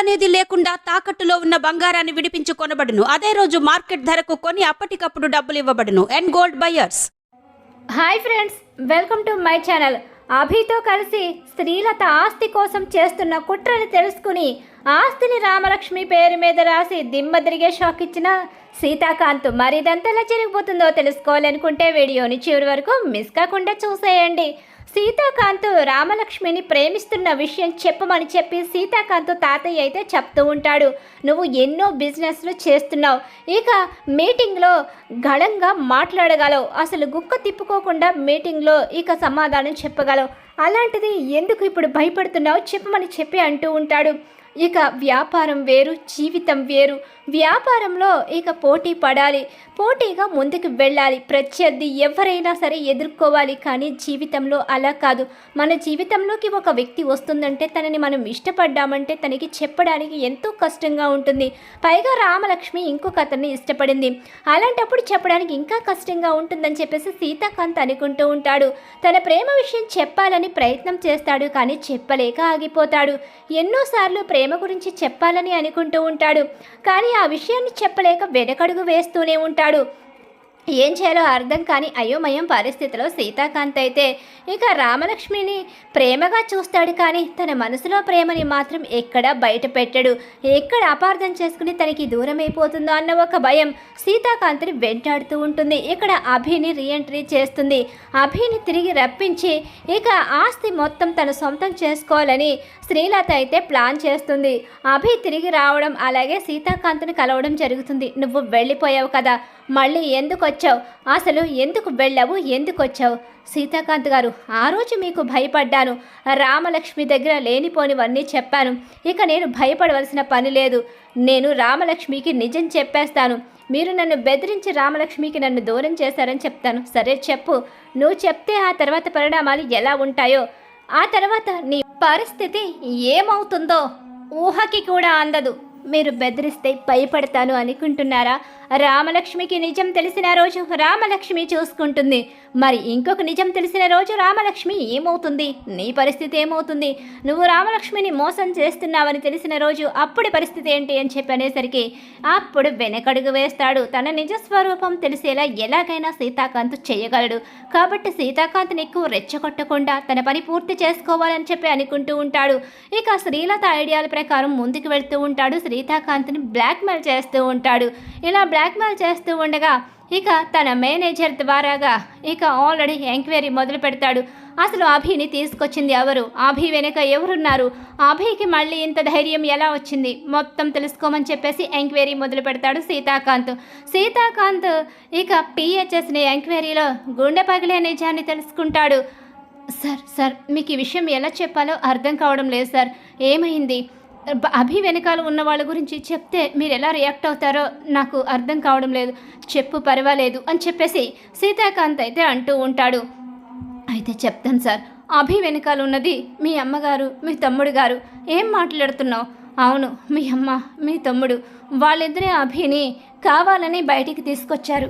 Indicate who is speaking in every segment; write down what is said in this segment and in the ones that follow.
Speaker 1: అనేది లేకుండా తాకట్టులో ఉన్న బంగారాన్ని విడిపించి కొనబడును అదే రోజు మార్కెట్ ధరకు కొని అప్పటికప్పుడు డబ్బులు ఇవ్వబడును. And gold buyers
Speaker 2: hi friends welcome to my channel అభితో కలిసి స్త్రీలత ఆస్తి కోసం చేస్తున్న కుట్రని తెలుసుకుని ఆస్తిని రామలక్ష్మి పేరు మీద రాసి దిమ్మ తిరిగే షాక్ ఇచ్చిన సీతాకాంత్ మరి ఇదంతా ఎలా జరిగిపోతుందో తెలుసుకోవాలనుకుంటే వీడియోని చివరి వరకు మిస్ కాకుండా చూసేయండి. సీతాకాంత్ రామలక్ష్మిని ప్రేమిస్తున్న విషయం చెప్పమని చెప్పి సీతాకాంత్ తాతయ్య అయితే చెప్తూ ఉంటాడు. నువ్వు ఎన్నో బిజినెస్లు చేస్తున్నావు. ఇక మీటింగ్లో గళంగా మాట్లాడగలవు. అసలు గుక్క తిప్పుకోకుండా మీటింగ్లో ఇక సమాధానం చెప్పగలవు. అలాంటిది ఎందుకు ఇప్పుడు భయపడుతున్నావు? చెప్పమని చెప్పి అంటూ ఉంటాడు. ఇక వ్యాపారం వేరు జీవితం వేరు. వ్యాపారంలో ఇక పోటీ పడాలి. పోటీగా ముందుకు వెళ్ళాలి. ప్రత్యర్థి ఎవరైనా సరే ఎదుర్కోవాలి. కానీ జీవితంలో అలా కాదు. మన జీవితంలోకి ఒక వ్యక్తి వస్తుందంటే తనని మనం ఇష్టపడ్డామంటే తనకి చెప్పడానికి ఎంతో కష్టంగా ఉంటుంది. పైగా రామలక్ష్మి ఇంకొక అతన్ని ఇష్టపడింది. అలాంటప్పుడు చెప్పడానికి ఇంకా కష్టంగా ఉంటుందని చెప్పేసి సీతాకాంత్ అనుకుంటూ ఉంటాడు. తన ప్రేమ విషయం చెప్పాలని ప్రయత్నం చేస్తాడు కానీ చెప్పలేక ఆగిపోతాడు. ఎన్నోసార్లు ప్రేమ గురించి చెప్పాలని అనుకుంటూ ఉంటాడు. కానీ ఆ విషయాన్ని చెప్పలేక వెనకడుగు వేస్తూనే ఉంటాడు. ఏం చేయాలో అర్థం కాని అయోమయం పరిస్థితిలో సీతాకాంత్ అయితే ఇక రామలక్ష్మిని ప్రేమగా చూస్తాడు కానీ తన మనసులో ప్రేమని మాత్రం ఎక్కడ బయట పెట్టడు ఎక్కడ అపార్థం చేసుకుని తనకి దూరం అయిపోతుందో అన్న ఒక భయం సీతాకాంత్ని వెంటాడుతూ ఉంటుంది. ఇక్కడ అభిని రీఎంట్రీ చేస్తుంది. అభిని తిరిగి రప్పించి ఇక ఆస్తి మొత్తం తన సొంతం చేసుకోవాలని శ్రీలత అయితే ప్లాన్ చేస్తుంది. అభి తిరిగి రావడం అలాగే సీతాకాంత్ని కలవడం జరుగుతుంది. నువ్వు వెళ్ళిపోయావు కదా. మళ్ళీ ఎందుకు వచ్చావు అసలు ఎందుకు వెళ్ళావు? ఎందుకు వచ్చావు సీతాకాంత్ గారు ఆ రోజు మీకు భయపడ్డాను. రామలక్ష్మి దగ్గర లేనిపోనివన్నీ చెప్పాను. ఇక నేను భయపడవలసిన పని లేదు. నేను రామలక్ష్మికి నిజం చెప్పేస్తాను. మీరు నన్ను బెదిరించి రామలక్ష్మికి నన్ను దూరం చేశారని చెప్తాను. సరే చెప్పు. నువ్వు చెప్తే ఆ తర్వాత పరిణామాలు ఎలా ఉంటాయో. ఆ తర్వాత నీ పరిస్థితి ఏమవుతుందో ఊహకి కూడా అందదు. మీరు బెదిరిస్తే భయపడతాను అనుకుంటున్నారా? రామలక్ష్మికి నిజం తెలిసిన రోజు రామలక్ష్మి చూసుకుంటుంది. మరి ఇంకొక నిజం తెలిసిన రోజు రామలక్ష్మి ఏమవుతుంది? నీ పరిస్థితి ఏమవుతుంది? నువ్వు రామలక్ష్మిని మోసం చేస్తున్నావని తెలిసిన రోజు అప్పుడు పరిస్థితి ఏంటి అని చెప్పి అనేసరికి అప్పుడు వెనకడుగు వేస్తాడు. తన నిజ స్వరూపం తెలిసేలా ఎలాగైనా సీతాకాంత్ చేయగలడు. కాబట్టి సీతాకాంత్ని ఎక్కువ రెచ్చగొట్టకుండా తన పని పూర్తి చేసుకోవాలని చెప్పి అనుకుంటూ ఉంటాడు. ఇక శ్రీలత ఐడియాల ప్రకారం ముందుకు వెళ్తూ ఉంటాడు. శ్రీ సీతాకాంత్ని బ్లాక్మెయిల్ చేస్తూ ఉంటాడు. ఇలా బ్లాక్మెయిల్ చేస్తూ ఉండగా ఇక తన మేనేజర్ ద్వారాగా ఇక ఆల్రెడీ ఎంక్వైరీ మొదలు పెడతాడు. అసలు అభిని తీసుకొచ్చింది ఎవరు? అభి వెనుక ఎవరున్నారు? అభికి మళ్ళీ ఇంత ధైర్యం ఎలా వచ్చింది? మొత్తం తెలుసుకోమని చెప్పేసి ఎంక్వైరీ మొదలు పెడతాడు సీతాకాంత్ సీతాకాంత్ ఇక పిహెచ్ఎస్ని ఎంక్వైరీలో గుండె పగిలే నిజాన్ని తెలుసుకుంటాడు. సార్ సార్ మీకు ఈ విషయం ఎలా చెప్పాలో అర్థం కావడం లేదు సార్. ఏమైంది? అభి వెనకాల ఉన్న వాళ్ళ గురించి చెప్తే మీరు ఎలా రియాక్ట్ అవుతారో నాకు అర్థం కావడం లేదు. చెప్పు పర్వాలేదు అని చెప్పేసి సీతాకాంత్ అయితే అంటూ ఉంటాడు. అయితే చెప్తాను సార్ అభి వెనకాల ఉన్నది మీ అమ్మగారు మీ తమ్ముడు గారు. ఏం మాట్లాడుతున్నావు? అవును మీ అమ్మ మీ తమ్ముడు. వాళ్ళిద్దరే అభిని కావాలని బయటికి తీసుకొచ్చారు.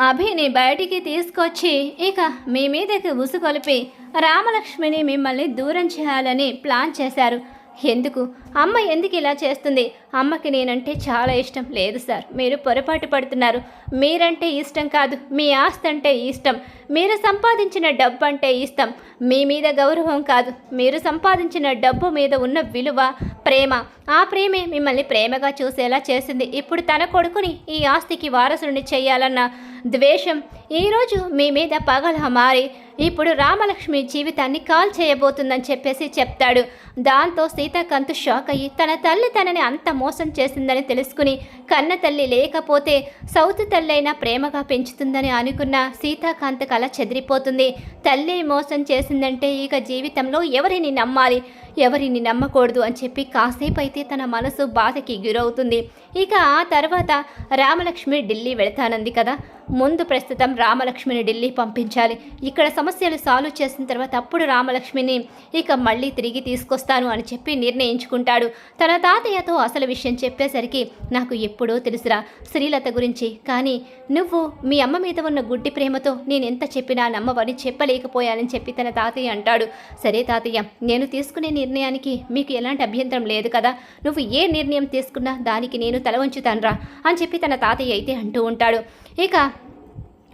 Speaker 2: అభిని బయటికి తీసుకొచ్చి ఇక మీ మీదకి ఉసుకొలిపి రామలక్ష్మిని మిమ్మల్ని దూరం చేయాలని ప్లాన్ చేశారు. ఎందుకు? అమ్మ ఎందుకు ఇలా చేస్తుంది? అమ్మకి నేనంటే చాలా ఇష్టం. లేదు సార్ మీరు పొరపాటు పడుతున్నారు. మీరంటే ఇష్టం కాదు. మీ ఆస్తి అంటే ఇష్టం. మీరు సంపాదించిన డబ్బు అంటే ఇష్టం. మీ మీద గౌరవం కాదు. మీరు సంపాదించిన డబ్బు మీద ఉన్న విలువ ప్రేమ. ఆ ప్రేమే మిమ్మల్ని ప్రేమగా చూసేలా చేసింది. ఇప్పుడు తన కొడుకుని ఈ ఆస్తికి వారసుని చేయాలన్న ద్వేషం ఈరోజు మీ మీద పగల మారి ఇప్పుడు రామలక్ష్మి జీవితాన్ని కాల్ చేయబోతుందని చెప్పేసి చెప్తాడు. దాంతో సీతాకాంత్ షాక్ అయ్యి తన తల్లి తనని అంత మోసం చేసిందని తెలుసుకుని కన్న తల్లి లేకపోతే సౌత్ తల్లైనా ప్రేమగా పెంచుతుందని అనుకున్న సీతాకాంత్ కళ చెదిరిపోతుంది. తల్లి మోసం చేసిందంటే ఇక జీవితంలో ఎవరిని నమ్మాలి? ఎవరిని నమ్మకూడదు అని చెప్పి కాసేపు అయితే తన మనసు బాధకి గురవుతుంది. ఇక ఆ తర్వాత రామలక్ష్మి ఢిల్లీ వెళతానంది కదా. ముందు ప్రస్తుతం రామలక్ష్మిని ఢిల్లీ పంపించాలి. ఇక్కడ సమస్యలు సాల్వ్ చేసిన తర్వాత అప్పుడు రామలక్ష్మిని ఇక మళ్ళీ తిరిగి తీసుకొస్తాను అని చెప్పి నిర్ణయించుకుంటాడు. తన తాతయ్యతో అసలు విషయం చెప్పేసరికి నాకు ఎప్పుడో తెలుసురా శ్రీలత గురించి. కానీ నువ్వు మీ అమ్మ మీద ఉన్న గుడ్డి ప్రేమతో నేను ఎంత చెప్పినా నమ్మవని చెప్పలేకపోయానని చెప్పి తన తాతయ్య అంటాడు. సరే తాతయ్య నేను తీసుకునే నిర్ణయానికి మీకు ఎలాంటి అభ్యంతరం లేదు కదా. నువ్వు ఏ నిర్ణయం తీసుకున్నా దానికి నేను తల వంచుతాన్రా అని చెప్పి తన తాతయ్య అయితే అంటూ ఉంటాడు. ఇక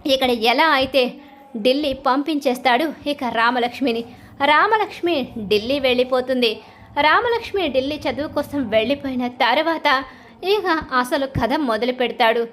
Speaker 2: ఇక్కడ ఎలా అయితే ఢిల్లీ పంపించేస్తాడు ఇక రామలక్ష్మిని. రామలక్ష్మి ఢిల్లీ వెళ్ళిపోతుంది. రామలక్ష్మి ఢిల్లీ చదువు కోసం వెళ్ళిపోయిన తర్వాత ఇక అసలు కథ మొదలు పెడతాడు.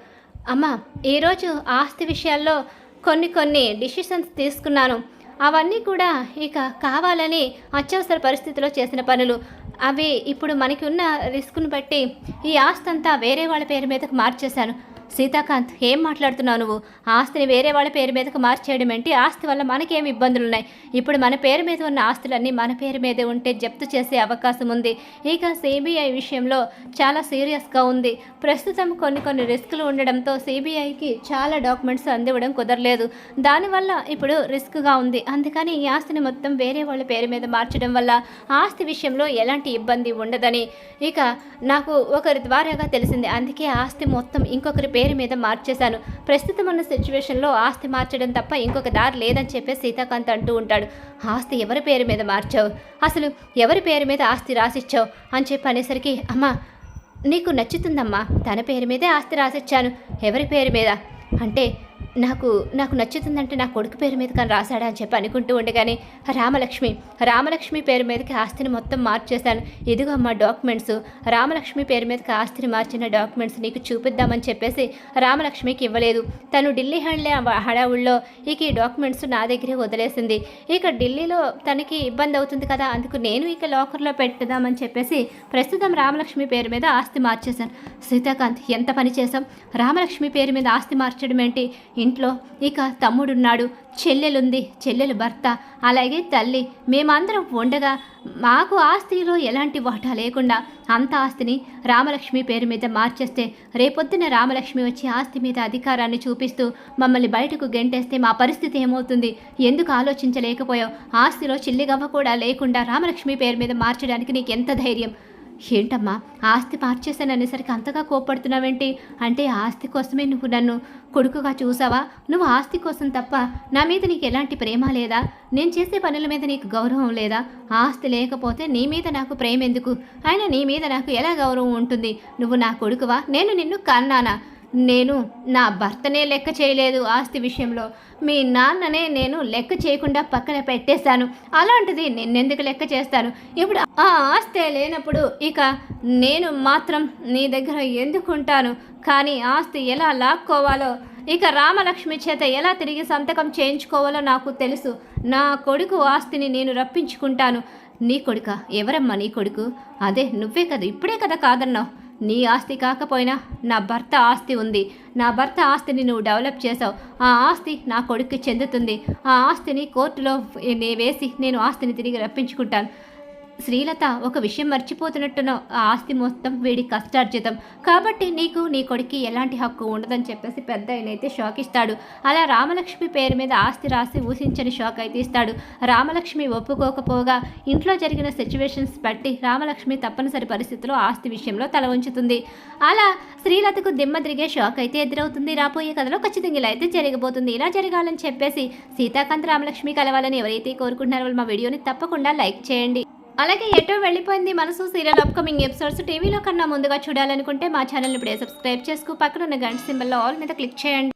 Speaker 2: అమ్మ ఈరోజు ఆస్తి విషయాల్లో కొన్ని కొన్ని డిసిషన్స్ తీసుకున్నాను. అవన్నీ కూడా ఇక కావాలని అత్యవసర పరిస్థితిలో చేసిన పనులు. అవి ఇప్పుడు మనకి ఉన్న రిస్క్ను బట్టి ఈ ఆస్తి అంతా వేరే వాళ్ళ పేరు మీదకు మార్చేశాను. సీతాకాంత్ ఏం మాట్లాడుతున్నావు నువ్వు? ఆస్తిని వేరే వాళ్ళ పేరు మీదకు మార్చేయడం ఏంటి? ఆస్తి వల్ల మనకేం ఇబ్బందులు ఉన్నాయి ఇప్పుడు మన పేరు మీద ఉన్న ఆస్తులన్నీ మన పేరు మీదే ఉంటే జప్తు చేసే అవకాశం ఉంది. ఇక సిబిఐ విషయంలో చాలా సీరియస్గా ఉంది. ప్రస్తుతం కొన్ని కొన్ని రిస్క్లు ఉండడంతో సిబిఐకి చాలా డాక్యుమెంట్స్ అందివ్వడం కుదరలేదు. దానివల్ల ఇప్పుడు రిస్క్గా ఉంది. అందుకని ఈ ఆస్తిని మొత్తం వేరే వాళ్ళ పేరు మీద మార్చడం వల్ల ఆస్తి విషయంలో ఎలాంటి ఇబ్బంది ఉండదని. ఇక నాకు ఒకరి ద్వారాగా తెలిసింది. అందుకే ఆస్తి మొత్తం ఇంకొకరి పేరు మీద మార్చేశాను. ప్రస్తుతం ఉన్న సిచ్యువేషన్లో ఆస్తి మార్చడం తప్ప ఇంకొక దారి లేదని చెప్పి సీతాకాంత్ అంటూ ఉంటాడు. ఆస్తి ఎవరి పేరు మీద మార్చావు? అసలు ఎవరి పేరు మీద ఆస్తి రాసిచ్చావు? అని చెప్పి అనేసరికి అమ్మా నీకు నచ్చుతుందమ్మా. తన పేరు మీదే ఆస్తి రాసిచ్చాను. ఎవరి పేరు మీద? అంటే నాకు నాకు నచ్చుతుందంటే నా కొడుకు పేరు మీద కానీ రాశాడా అని చెప్పి అనుకుంటూ ఉండగానే రామలక్ష్మి రామలక్ష్మి పేరు మీదకి ఆస్తిని మొత్తం మార్చేశాను. ఇదిగో అమ్మ డాక్యుమెంట్స్. రామలక్ష్మి పేరు మీదకి ఆస్తిని మార్చిన డాక్యుమెంట్స్ నీకు చూపిద్దామని చెప్పేసి రామలక్ష్మికి ఇవ్వలేదు. తను ఢిల్లీ హండ్లే హడావుల్లో. ఇక ఈ డాక్యుమెంట్స్ నా దగ్గరే వదిలేసింది. ఇక ఢిల్లీలో తనకి ఇబ్బంది అవుతుంది కదా అందుకు నేను ఇక లాకర్లో పెట్టుదామని చెప్పేసి ప్రస్తుతం రామలక్ష్మి పేరు మీద ఆస్తి మార్చేశాను. సీతాకాంత్ ఎంత పని చేశాం రామలక్ష్మి పేరు మీద ఆస్తి మార్చడం ఏంటి ఇంట్లో ఇక తమ్ముడున్నాడు. చెల్లెలుంది చెల్లెలు భర్త అలాగే తల్లి. మేమందరం ఉండగా మాకు ఆస్తిలో ఎలాంటి వాటా లేకుండా అంత ఆస్తిని రామలక్ష్మి పేరు మీద మార్చేస్తే రేపొద్దున రామలక్ష్మి వచ్చి ఆస్తి మీద అధికారాన్ని చూపిస్తూ మమ్మల్ని బయటకు గెంటేస్తే మా పరిస్థితి ఏమవుతుంది? ఎందుకు ఆలోచించలేకపోయావు? ఆస్తిలో చిల్లిగవ్వ కూడా లేకుండా రామలక్ష్మి పేరు మీద మార్చడానికి నీకు ఎంత ధైర్యం? ఏంటమ్మా ఆస్తి మార్చేశాననేసరికి అంతగా కోపడుతున్నావేంటి అంటే ఆస్తి కోసమే నువ్వు నన్ను కొడుకుగా చూసావా? నువ్వు ఆస్తి కోసం తప్ప నా మీద నీకు ఎలాంటి ప్రేమ లేదా? నేను చేసే పనుల మీద నీకు గౌరవం లేదా? ఆస్తి లేకపోతే నీ మీద నాకు ప్రేమ ఎందుకు అయినా నీ మీద నాకు ఎలా గౌరవం ఉంటుంది? నువ్వు నా కొడుకువా? నేను నిన్ను కన్నానా? నేను నా భర్తనే లెక్క చేయలేదు ఆస్తి విషయంలో. మీ నాన్ననే నేను లెక్క చేయకుండా పక్కన పెట్టేశాను. అలాంటిది నిన్నెందుకు లెక్క చేస్తాను? ఇప్పుడు ఆ ఆస్తే లేనప్పుడు ఇక నేను మాత్రం నీ దగ్గర ఎందుకుంటాను? కానీ ఆస్తి ఎలా లాక్కోవాలో? ఇక రామలక్ష్మి చేత ఎలా తిరిగి సంతకం చేయించుకోవాలో నాకు తెలుసు. నా కొడుకు ఆస్తిని నేను రప్పించుకుంటాను. నీ కొడుక? ఎవరమ్మా నీ కొడుకు? అదే నువ్వే కదా ఇప్పుడే కదా కాదన్నావు. నీ ఆస్తి కాకపోయినా నా భర్త ఆస్తి ఉంది. నా భర్త ఆస్తిని నువ్వు డెవలప్ చేసావు ఆ ఆస్తి నా కొడుక్కి చెందుతుంది. ఆ ఆస్తిని కోర్టులో వేసి నేను ఆస్తిని తిరిగి రప్పించుకుంటాను. శ్రీలత ఒక విషయం మర్చిపోతున్నట్టున ఆ ఆస్తి మొత్తం వీడి కష్టార్జితం. కాబట్టి నీకు నీ కొడుక్కి ఎలాంటి హక్కు ఉండదని చెప్పేసి పెద్ద ఆయనైతే షాక్ ఇస్తాడు అలా రామలక్ష్మి పేరు మీద ఆస్తి రాసి ఊహించని షాక్ అయితే ఇస్తాడు. రామలక్ష్మి ఒప్పుకోకపోగా ఇంట్లో జరిగిన సిచ్యువేషన్స్ బట్టి రామలక్ష్మి తప్పనిసరి పరిస్థితిలో ఆస్తి విషయంలో తల ఉంచుతుంది అలా శ్రీలతకు దిమ్మ తిరిగే షాక్ అయితే ఎదురవుతుంది. రాబోయే కథలో ఖచ్చితంగా ఇలా అయితే జరగబోతుంది ఇలా జరగాలని చెప్పేసి సీతాకాంత్ రామలక్ష్మి కలవాలని ఎవరైతే కోరుకుంటున్నారో మా వీడియోని తప్పకుండా లైక్ చేయండి. అలాగే ఎటో వెళ్ళిపోయింది మనసు సీరియల్ అప్కమింగ్ ఎపిసోడ్స్ టీవీలో కన్నా ముందుగా చూడాలనుకుంటే మా ఛానల్ ఇప్పుడే సబ్స్క్రైబ్ చేసుకు. పక్కన ఉన్న గంట సింబల్లో ఆల్ మీద క్లిక్ చేయండి.